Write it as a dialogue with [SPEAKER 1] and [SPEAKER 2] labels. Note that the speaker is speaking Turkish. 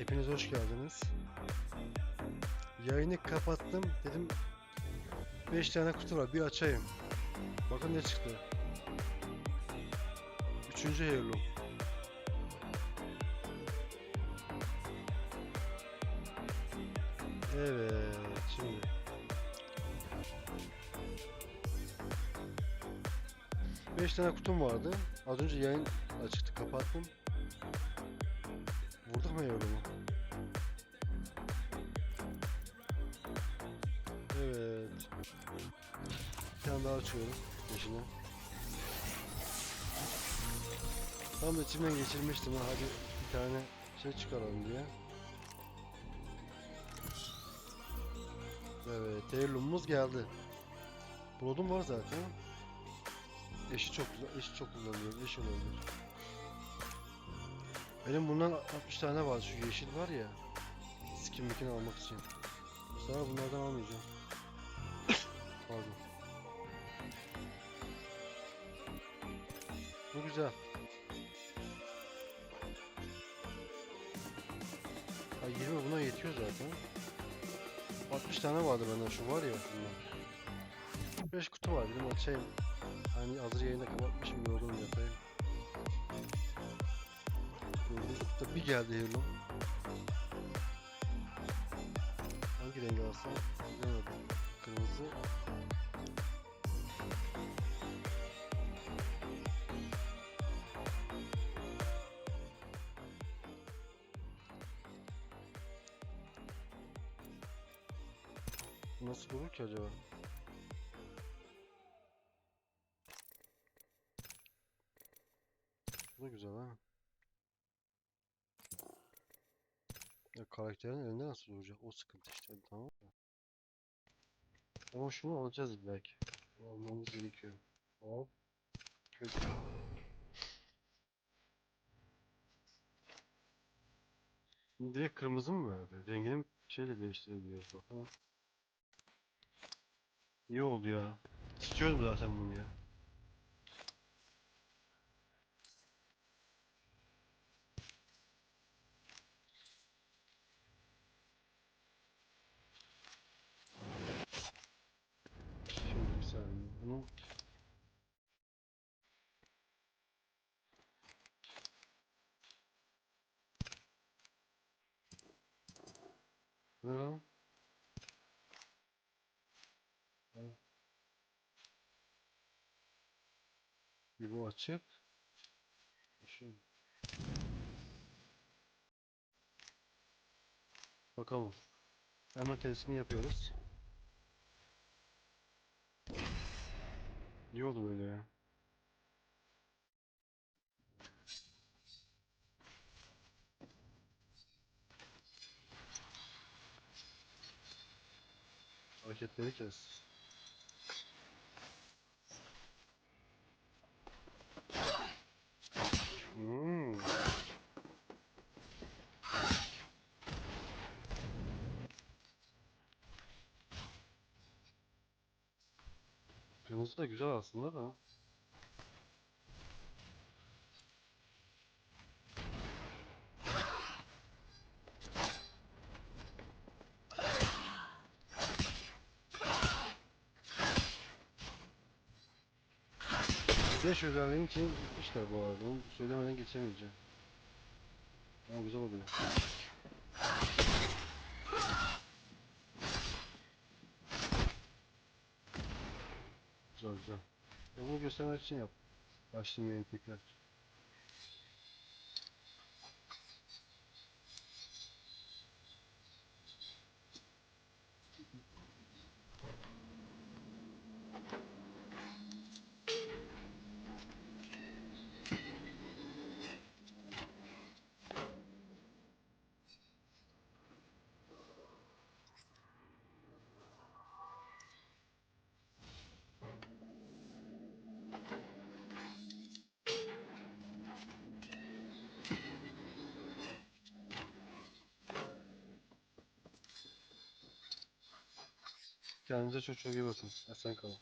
[SPEAKER 1] Hepiniz hoş geldiniz. Yayını kapattım. Dedim 5 tane kutu var. Bir açayım. Bakın ne çıktı. Üçüncü heirloom. Evet. Şimdi. Beş tane kutum vardı. Az önce yayın açıktı. Kapattım. Vurduk mu heirloom'u? Evet. Bir tane daha açıyorum peşine. Tam da içimden geçirmiştim ha hadi bir tane şey çıkaralım diye. Evet, heirloom'umuz geldi. Blood'um var zaten. Eşi çok güzel, eşi çok kullanılıyor, eş olabilir. Benim bundan 60 tane var, şu yeşil var ya. Skin mekin almak için. Sefer bunlardan almayacağım. Pardon. Bu güzel. Ay 20 buna yetiyor zaten. 60 tane vardı benden şu var ya bundan. 5 kutu var dedim açayım. Hani hazır yayında kapatmışım yorgunum yatayım. Böyle bir geldi Heirloom. Hangi rengi alsam bilemedim. Kırmızı. Nasıl olur ki acaba? Bu güzel ha. Ya karakterin elinde nasıl duracak? O sıkıntı işte. Tamam mı? Ama şunu alacağız belki. Almamız gerekiyor. Hop. Kötü. Direkt kırmızı mı verdi? Rengini şeyle değiştirebiliyoruz bak. Ha. İyi oldu ya. İstiyorum zaten bunu ya. Şimdi bir saniye. Bunu Ne lan? Bir bu açık. Şu. Bakalım. Hemen testini yapıyoruz. İyi oldu böyle ya. Hareketleri kes. Hmm. Da güzel aslında da. Yaş özelliğini için gitmişler bu arada. Onu söylemeden geçemeyeceğim. Ama güzel oluyor. Güzel güzel. Ya bunu göstermek için yap. Başlamayayım tekrar. Kendinize çok çok iyi bakın. Esen kalın.